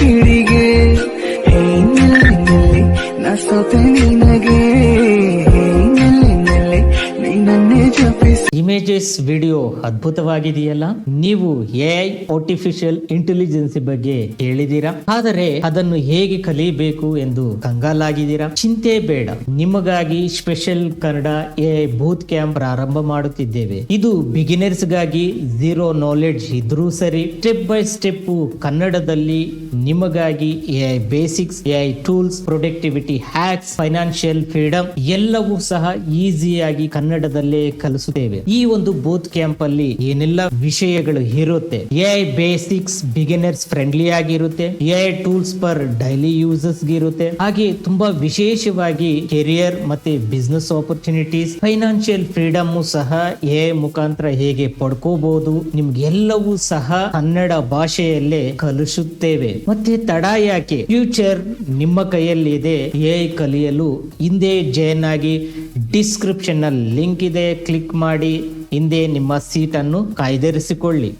ಕಿಡಿಗೆ. ಹೇ ನಿಲ್ಲಿ ನಿನಗೆ. ಟುಡೇಸ್ ವಿಡಿಯೋ ಅದ್ಭುತವಾಗಿದೆಯಲ್ಲ? ನೀವು ಎಐ ಆರ್ಟಿಫಿಷಿಯಲ್ ಇಂಟೆಲಿಜೆನ್ಸ್ ಬಗ್ಗೆ ಕೇಳಿದೀರಾ ಆದರೆ ಅದನ್ನು ಹೇಗೆ ಕಲಿಯಬೇಕು ಎಂದು ಕಂಗಾಲಾಗಿದ್ದೀರಾ? ಚಿಂತೆ ಬೇಡ. ನಿಮಗಾಗಿ special Kannada AI boot camp ಪ್ರಾರಂಭ ಮಾಡುತ್ತಿದ್ದೇವೆ. ಇದು ಬಿಗಿನರ್ಸ್ಗಾಗಿ ಝೀರೋ ನಾಲೆಡ್ಜ್ ಇದ್ರೂ ಸರಿ. ಸ್ಟೆಪ್ ಬೈ ಸ್ಟೆಪ್ ಕನ್ನಡದಲ್ಲಿ ನಿಮಗಾಗಿ AI basics AI tools productivity hacks financial freedom ಎಲ್ಲವೂ ಸಹ ಈಸಿಯಾಗಿ ಕನ್ನಡದಲ್ಲೇ ಕಲಿಸುತ್ತೇವೆ. ಈ ಒಂದು ಬೂತ್ ಕ್ಯಾಂಪ್ ಅಲ್ಲಿ ಏನೆಲ್ಲ ವಿಷಯಗಳು ಇರುತ್ತೆ? ಎ ಬೇಸಿಕ್ಸ್ ಬಿಗಿನರ್ಸ್ ಫ್ರೆಂಡ್ಲಿ ಆಗಿರುತ್ತೆ. AI tools per daily users ಇರುತ್ತೆ. ಹಾಗೆ ತುಂಬಾ ವಿಶೇಷವಾಗಿ ಕೆರಿಯರ್ ಮತ್ತೆ ಬಿಸ್ನೆಸ್ ಆಪರ್ಚುನಿಟೀಸ್ ಫೈನಾನ್ಷಿಯಲ್ ಫ್ರೀಡಮ್ ಸಹ ಎ ಮುಖಾಂತರ ಹೇಗೆ ಪಡ್ಕೋಬಹುದು ನಿಮ್ಗೆಲ್ಲವೂ ಸಹ ಕನ್ನಡ ಭಾಷೆಯಲ್ಲೇ ಕಲಿಸುತ್ತೇವೆ. ಮತ್ತೆ ತಡ ಯಾಕೆ? ಫ್ಯೂಚರ್ ನಿಮ್ಮ ಕೈಯಲ್ಲಿ ಇದೆ ಎಐ ಕಲಿಯಲು. ಹಿಂದೆ ಜೈನ್ ಆಗಿ ಡಿಸ್ಕ್ರಿಪ್ಷನ್ನಲ್ಲಿ ಲಿಂಕ್ ಇದೆ ಕ್ಲಿಕ್ ಮಾಡಿ. ಹಿಂದೆ ನಿಮ್ಮ ಸೀಟನ್ನು ಕಾಯ್ದಿರಿಸಿಕೊಳ್ಳಿ.